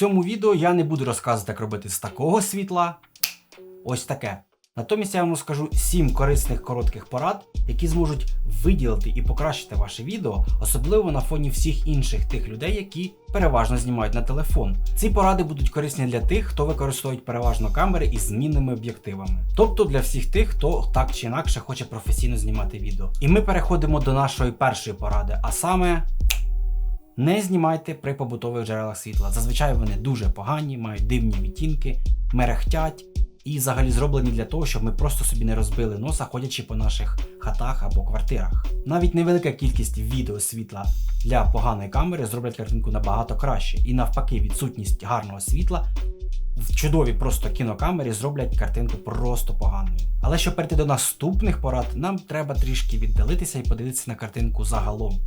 цьому відео я не буду розказувати, як робити з такого світла. Ось таке. Натомість я вам розкажу 7 корисних коротких порад, які зможуть виділити і покращити ваше відео, особливо на фоні всіх інших тих людей, які переважно знімають на телефон. Ці поради будуть корисні для тих, хто використовує переважно камери із змінними об'єктивами, тобто для всіх тих, хто так чи інакше хоче професійно знімати відео. І ми переходимо до нашої першої поради, а саме. Не знімайте при побутових джерелах світла. Зазвичай вони дуже погані, мають дивні відтінки, мерехтять і взагалі зроблені для того, щоб ми просто собі не розбили носа, ходячи по наших хатах або квартирах. Навіть невелика кількість відео світла для поганої камери зроблять картинку набагато краще. І навпаки, відсутність гарного світла в чудовій просто кінокамері зроблять картинку просто поганою. Але щоб перейти до наступних порад, нам треба трішки віддалитися і подивитися на картинку загалом.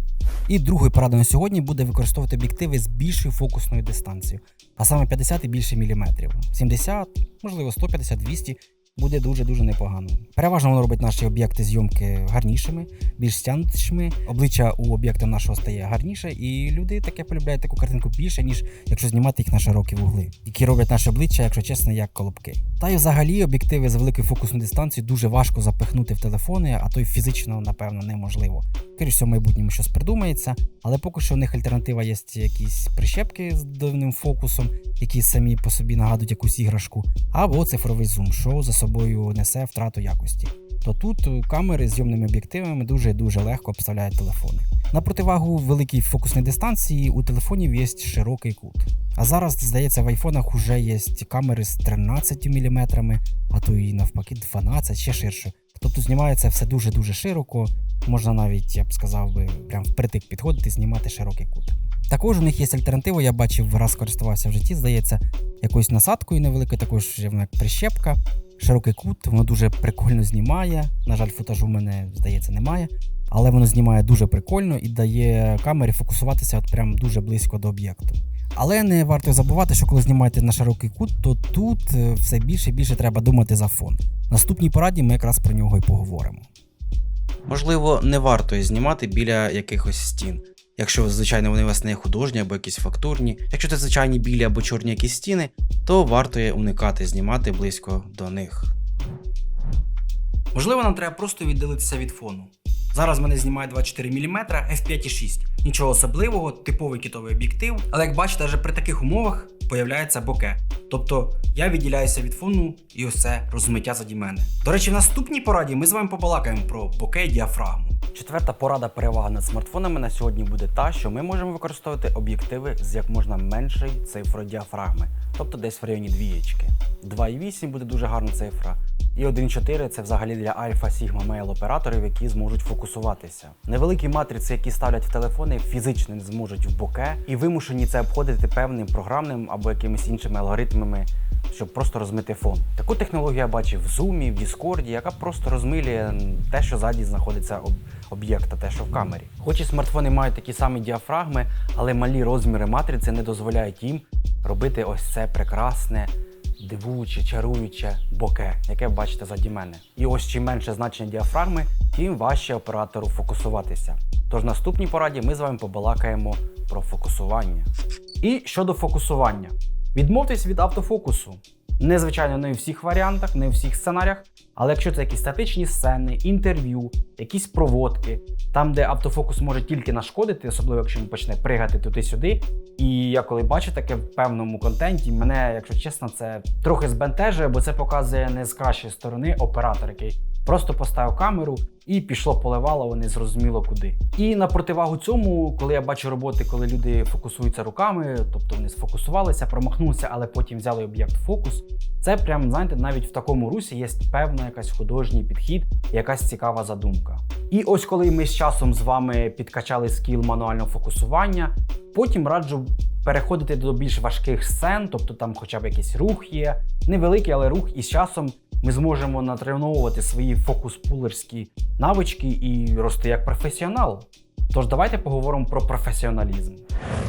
І другою порадою на сьогодні буде використовувати об'єктиви з більшою фокусною дистанцією, а саме 50 і більше міліметрів. 70, можливо 150, 200 буде дуже-дуже непогано. Переважно воно робить наші об'єкти зйомки гарнішими, більш стягнутішими. Обличчя у об'єкта нашого стає гарніше, і люди таке полюбляють таку картинку більше, ніж якщо знімати їх на широкі вугли, які роблять наше обличчя, якщо чесно, як колобки. Та й взагалі об'єктиви з великою фокусною дистанцією дуже важко запихнути в телефони, а то й фізично, напевно, неможливо. Скоріше, в майбутньому щось придумається, але поки що в них альтернатива є якісь прищепки з дивним фокусом, які самі по собі нагадують якусь іграшку, або цифровий зум, що за собою несе втрату якості. То тут е, камери з зйомними об'єктивами дуже дуже легко обставляють телефони. На противагу великій фокусній дистанції у телефонів є широкий кут. А зараз, здається, в айфонах вже є камери з 13 мм, а то і навпаки 12, ще ширше. Тобто знімається все дуже-дуже широко, можна навіть, я б сказав би, прям впритик підходити, знімати широкий кут. Також у них є альтернатива, я бачив, раз користувався в житті, здається, якоюсь насадкою невеликою, також як прищепка, широкий кут, воно дуже прикольно знімає. На жаль, футажу в мене, здається, немає. Але воно знімає дуже прикольно і дає камері фокусуватися от прям дуже близько до об'єкту. Але не варто забувати, що коли знімаєте на широкий кут, то тут е, все більше і більше треба думати за фон. Наступній пораді ми якраз про нього і поговоримо. Можливо, не варто знімати біля якихось стін. Якщо, звичайно, вони у вас не художні або якісь фактурні. Якщо це звичайні білі або чорні якісь стіни, то варто є уникати знімати близько до них. Можливо, нам треба просто віддалитися від фону. Зараз мене знімає 24 мм f5.6. Нічого особливого, типовий кітовий об'єктив, але як бачите, навіть при таких умовах появляється боке. Тобто я відділяюся від фону і ось це розмиття заді мене. До речі, в наступній пораді ми з вами побалакаємо про боке і діафрагму. Четверта порада перевага над смартфонами на сьогодні буде та, що ми можемо використовувати об'єктиви з як можна меншої цифрою діафрагми, тобто десь в районі двієчки. 2,8 буде дуже гарна цифра. І 1.4 це взагалі для альфа Sigma Mail операторів, які зможуть фокусуватися. Невеликі матриці, які ставлять в телефони, фізично не зможуть в боке і вимушені це обходити певним програмним або якимись іншими алгоритмами, щоб просто розмити фон. Таку технологію я бачив в Zoom, в Discord, яка просто розмилює те, що ззаді знаходиться об об'єкта, те, що в камері. Хоч і смартфони мають такі самі діафрагми, але малі розміри матриці не дозволяють їм робити ось це прекрасне дивуюче, чаруюче боке, яке ви бачите заді мене. І ось чим менше значення діафрагми, тим важче оператору фокусуватися. Тож в наступній пораді ми з вами побалакаємо про фокусування. І щодо фокусування, відмовтесь від автофокусу. Незвичайно, не у всіх варіантах, не у всіх сценаріях, але якщо це якісь статичні сцени, інтерв'ю, якісь проводки, там, де автофокус може тільки нашкодити, особливо якщо він почне пригати туди-сюди. І я коли бачу таке в певному контенті, мене, якщо чесно, це трохи збентежує, бо це показує не з кращої сторони оператор, який просто поставив камеру і пішло поливало, не зрозуміло куди. І на противагу цьому, коли я бачу роботи, коли люди фокусуються руками, тобто вони сфокусувалися, промахнулися, але потім взяли об'єкт в фокус. Це прям, знаєте, навіть в такому русі є певна якась художній підхід, якась цікава задумка. І ось коли ми з часом з вами підкачали скіл мануального фокусування, потім раджу переходити до більш важких сцен, тобто там хоча б якийсь рух є, невеликий, але рух, і з часом ми зможемо натреновувати свої фокус-пулерські навички і рости як професіонал. Тож давайте поговоримо про професіоналізм.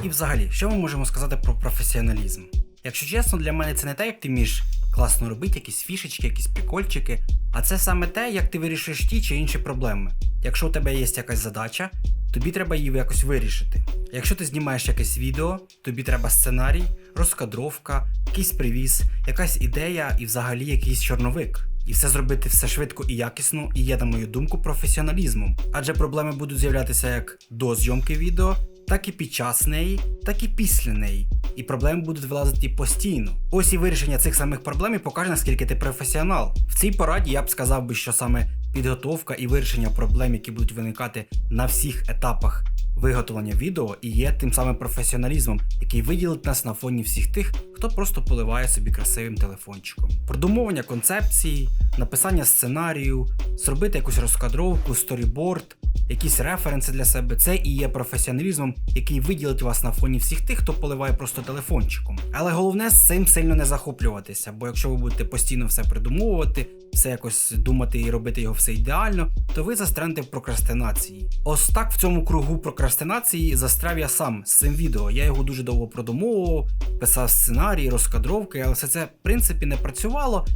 І взагалі, що ми можемо сказати про професіоналізм? Якщо чесно, для мене це не те, як ти вмієш класно робити, якісь фішечки, якісь прикольчики, а це саме те, як ти вирішуєш ті чи інші проблеми. Якщо у тебе є якась задача, тобі треба її якось вирішити. Якщо ти знімаєш якесь відео, тобі треба сценарій, розкадровка, якийсь привіз, якась ідея і взагалі якийсь чорновик. І все зробити все швидко і якісно, і є, на мою думку, професіоналізмом. Адже проблеми будуть з'являтися як до зйомки відео, так і під час неї, так і після неї. І проблеми будуть вилазити постійно. Ось і вирішення цих самих проблем і покаже, наскільки ти професіонал. В цій пораді я б сказав би, що саме підготовка і вирішення проблем, які будуть виникати на всіх етапах виготовлення відео, і є тим самим професіоналізмом, який виділить нас на фоні всіх тих, хто просто поливає собі красивим телефончиком. Продумовування концепції, написання сценарію, зробити якусь розкадровку, сторіборд, якісь референси для себе. Це і є професіоналізмом, який виділить вас на фоні всіх тих, хто поливає просто телефончиком. Але головне з цим сильно не захоплюватися, бо якщо ви будете постійно все придумовувати, все якось думати і робити його все ідеально, то ви застрянете в прокрастинації. Ось так в цьому кругу прокрастинації застряв я сам з цим відео. Я його дуже довго продумовував, писав сценарій, розкадровки, але все це в принципі не працювало.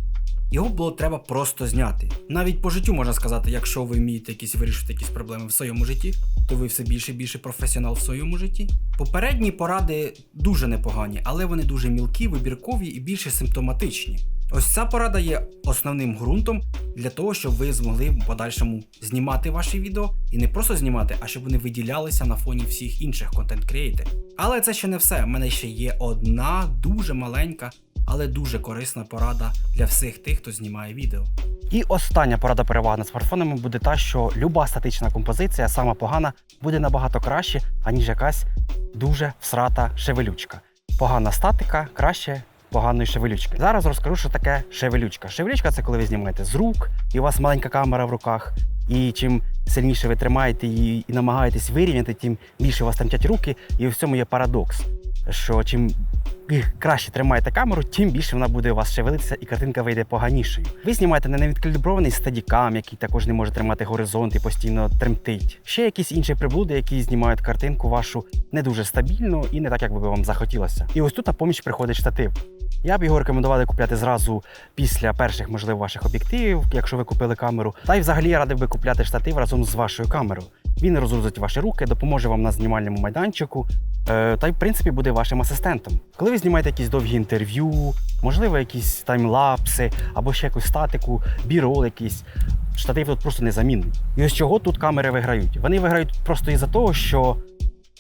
Його було треба просто зняти. Навіть по життю можна сказати, якщо ви вмієте якісь вирішити якісь проблеми в своєму житті, то ви все більше і більше професіонал в своєму житті. Попередні поради дуже непогані, але вони дуже мілкі, вибіркові і більше симптоматичні. Ось ця порада є основним ґрунтом для того, щоб ви змогли в подальшому знімати ваші відео і не просто знімати, а щоб вони виділялися на фоні всіх інших контент-креаторів. Але це ще не все. У мене ще є одна дуже маленька, але дуже корисна порада для всіх тих, хто знімає відео. І остання порада перевага над смартфонами буде та, що люба статична композиція, сама погана, буде набагато краще, аніж якась дуже всрата шевелючка. Погана статика краще поганої шевелючки. Зараз розкажу, що таке шевелючка. Шевелючка це коли ви знімаєте з рук, і у вас маленька камера в руках. І чим сильніше ви тримаєте її і намагаєтесь вирівняти, тим більше у вас тремтять руки. І в цьому є парадокс, що чим краще тримаєте камеру, тим більше вона буде у вас шевелитися і картинка вийде поганішою. Ви знімаєте на невідкалібрований стадікам, який також не може тримати горизонт і постійно тремтить. Ще якісь інші приблуди, які знімають картинку вашу не дуже стабільно і не так, як би вам захотілося. І ось тут на поміч приходить штатив. Я б його рекомендував купляти зразу після перших, можливо, ваших об'єктивів, якщо ви купили камеру. Та й взагалі я радив би купляти штатив разом з вашою камерою. Він розгрузить ваші руки, допоможе вам на знімальному майданчику, е, та й в принципі буде вашим асистентом. Коли ви знімаєте якісь довгі інтерв'ю, можливо, якісь таймлапси або ще якусь статику, бірол якийсь. Штатив тут просто незамінний. І ось чого тут камери виграють? Вони виграють просто із-за того, що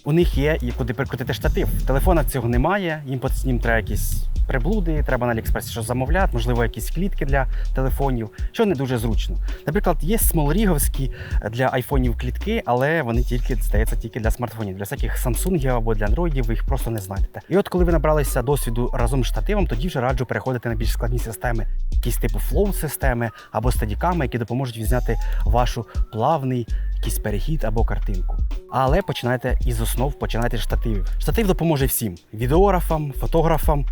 у них є і куди прикрутити штатив. В телефонах цього немає, їм ним треба якісь приблуди, треба на Аліекспресі щось замовляти, можливо, якісь клітки для телефонів, що не дуже зручно. Наприклад, є смолріговські для айфонів клітки, але вони тільки здається тільки для смартфонів. Для всяких Samsung або для Android ви їх просто не знайдете. І от коли ви набралися досвіду разом з штативом, тоді вже раджу переходити на більш складні системи, якісь типу flow системи або стадіками, які допоможуть відзняти вашу плавний якийсь перехід або картинку. Але починайте із основ, починайте з штативів. Штатив допоможе всім: відеографам, фотографам,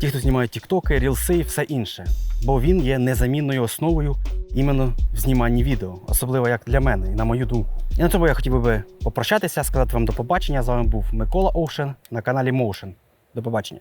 ті, хто знімають тіктоки, рілси і все інше. Бо він є незамінною основою іменно в зніманні відео, особливо як для мене, і на мою думку. І на цьому я хотів би попрощатися, сказати вам до побачення. З вами був Микола Оушен на каналі Motion. До побачення.